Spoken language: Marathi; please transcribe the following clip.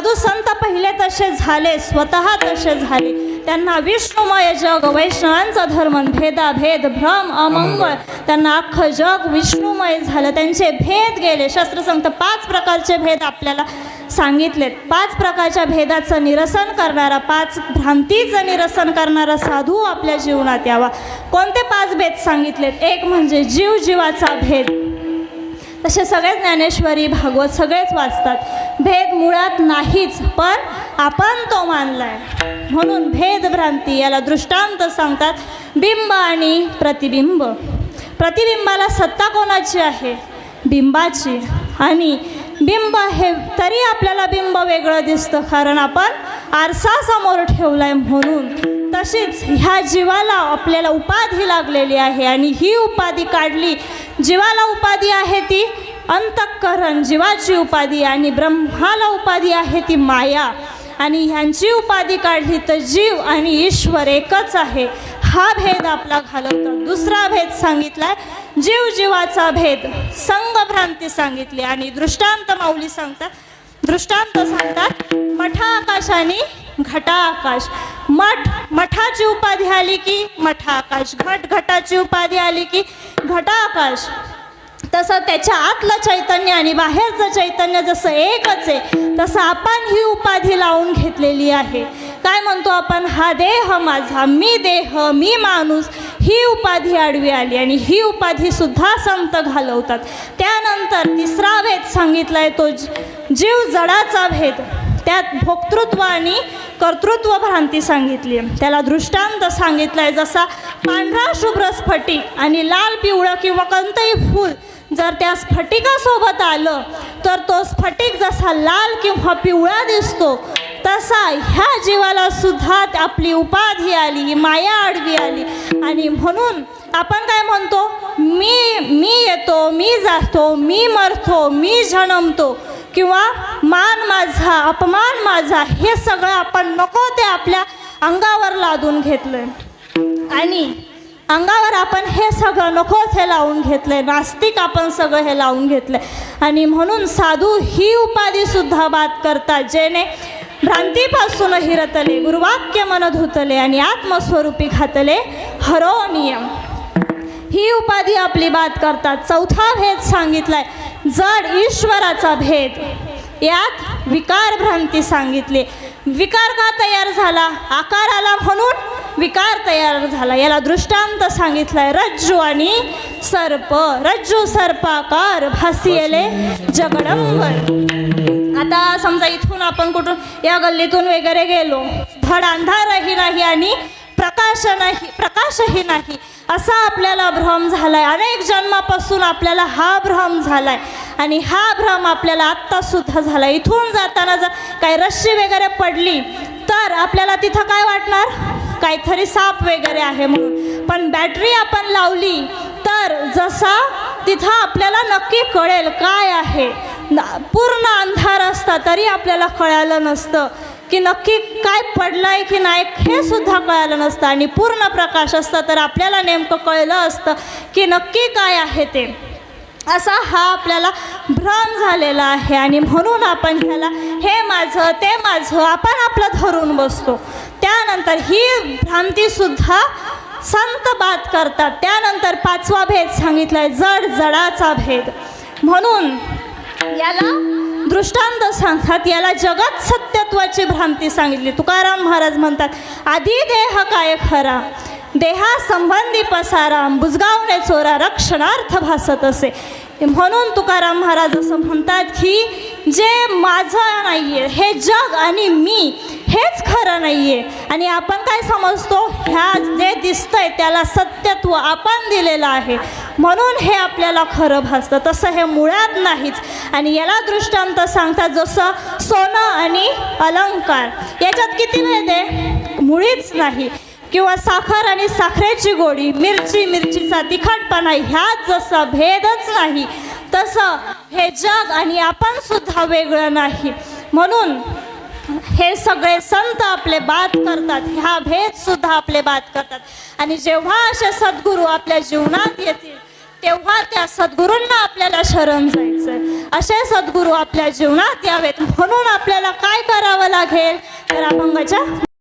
साधू संत पहिले तसे झाले स्वतः तसे झाले. त्यांना विष्णुमय जग वैष्णवांचा धर्म भेदाभेद भ्रम अमंगळ. त्यांना अख्खं जग विष्णुमय झालं. त्यांचे भेद गेले. शस्त्रसंत पाच प्रकारचे भेद आपल्याला सांगितलेत. पाच प्रकारच्या भेदाचं निरसन करणारा पाच भ्रांतीचं निरसन करणारा साधू आपल्या जीवनात यावा. कोणते पाच भेद सांगितलेत? एक म्हणजे जीव जीवाचा भेद. तसे सगळेच ज्ञानेश्वरी भागवत सगळेच वाचतात. भेद मुळात नाहीच पण आपण तो मानलाय. म्हणून भेदभ्रांती याला दृष्टांत सांगतात बिंब आणि प्रतिबिंब. प्रतिबिंबाला सत्ता कोणाची आहे? बिंबाची. आणि बिंब हे तरी आपल्याला बिंब वेगळं दिसतं कारण आपण आरसा समोर ठेवलाय म्हणून. तशीच ह्या जीवाला आपल्याला उपाधी लागलेली आहे आणि ही उपाधी काढली जीवाला उपाधी आहे ती अंतःकरण जीवाची उपाधी आणि ब्रह्माला उपाधी आहे ती माया. आणि ह्यांची उपाधी काढली तर जीव आणि ईश्वर एकच आहे. हा भेद आपला घालवतो. दुसरा भेद सांगितलाय जीव जीवाचा भेद. संगभ्रांती सांगितली आणि दृष्टांत माऊली सांगतात. दृष्टांत सांगतात मठा आकाश आणि घटा आकाश मठ मठाची उपाधी आली की मठा आकाश घट घटाची उपाधी आली की घटा आकाश तसं त्याच्या आतलं चैतन्य आणि बाहेरचं चैतन्य जसं एकच आहे तसं आपण ही उपाधी लावून घेतलेली आहे. काय म्हणतो आपण? हा देह माझा मी देह मी माणूस ही उपाधी आडवी आली आणि ही उपाधी सुद्धा संत घालवतात. त्यानंतर तिसरा भेद सांगितलाय तो जीव जडाचा भेद त्यात भोक्तृत्व आणि कर्तृत्व भ्रांती सांगितली. आहे त्याला दृष्टांत सांगितला आहे जसा पांढरा शुभ्र स्फटिक आणि लाल पिवळं किंवा कोणतंही फूल जर त्या स्फटिकासोबत आलं तर तो स्फटिक जसा लाल किंवा पिवळा दिसतो तसा ह्या जीवाला सुद्धा आपली उपाधी आली ही माया आडवी आली. आणि म्हणून आपण काय म्हणतो? मी मी येतो मी जातो मी मरतो मी जन्मतो. किंवा मान माझा अपमान माझा हे सगळं आपण नको ते आपल्या अंगावर लादून घेतलंय. आणि अंगावर आपण हे सगळं नकोच हे लावून घेतलंय. नास्तिक आपण सगळं हे लावून घेतलंय. आणि म्हणून साधू ही उपाधी सुद्धा बाद करतात जेणे भ्रांतीपासून हिरतले गुरुवाक्य मन धुतले आणि आत्मस्वरूपी घातले हरो नियम ही उपाधी आपली बात करतात. चौथा भेद सांगितलाय. जड ईश्वराचा भेद. यात विकार भ्रांती सांगितली. विकार का तयार झाला? आकार आला म्हणून विकार तयार झाला. याला दृष्टांत सांगितलाय रज्जू आणि सर्प. रज्जू सर्पाकार भासियले जगडंबर आता समजा इथून आपण कुठून या गल्लीतून वगैरे गेलो. धड अंधारही नाही आणि प्रकाश नाही प्रकाशही नाही. असा आपल्याला भ्रम झालाय. अनेक जन्मापासून आपल्याला हा भ्रम झालाय. आणि हा भ्रम आपल्याला आत्ता सुद्धा झाला इथून जाताना जर काही रश्शी वगैरे पडली तर आपल्याला तिथं काय वाटणार? काहीतरी साप वगैरे आहे म्हणून. पण बॅटरी आपण लावली तर जसा तिथं आपल्याला नक्की कळेल काय आहे. पूर्ण अंधार असता तरी आपल्याला कळालं नसतं. की नक्की काय पडलं आहे की नाही हे सुद्धा कळालं नसतं. आणि पूर्ण प्रकाश असता तर आपल्याला नेमकं कळलं असतं की नक्की काय आहे ते. असा हा आपल्याला भ्रम झालेला आहे. आणि म्हणून आपण ह्याला हे माझं ते माझं आपण आपलं धरून बसतो. त्यानंतर ही भ्रांतीसुद्धा संत बात करतात. त्यानंतर पाचवा भेद सांगितला आहे जड जडाचा भेद. म्हणून याला दृष्टांत सांगतात याला जगत सत्यत्वाची भ्रांती सांगितली. तुकाराम महाराज म्हणतात आधी देह काय खरा देहा संबंधी पसारा बुजगावणे चोरा रक्षणार्थ भासत असे. म्हणून तुकाराम महाराज असं म्हणतात की जे माझं नाही आहे हे जग आणि मी हेच खरं नाही आहे आणि आपण काय समजतो? ह्या जे दिसतंय त्याला सत्यत्व आपण दिलेलं आहे. म्हणून हे आपल्याला खरं भासतं. तसं हे मुळात नाहीच. आणि याला दृष्टांत सांगतात जसं सोनं आणि अलंकार. याच्यात किती भेद आहे? मुळीच नाही. किंवा साखर आणि साखरेची गोडी मिरची मिरचीचा तिखटपणा ह्यात जसा भेदच नाही तसं हे जग आणि आपण सुद्धा वेगळं नाही. म्हणून हे सगळे संत आपले बात करतात. ह्या भेद सुद्धा आपले बात करतात. आणि जेव्हा असे सद्गुरू आपल्या जीवनात येतील तेव्हा त्या सद्गुरूंना आपल्याला शरण जायचं असे सद्गुरू आपल्या जीवनात यावेत. म्हणून आपल्याला काय करावं लागेल? तर अभंगाच्या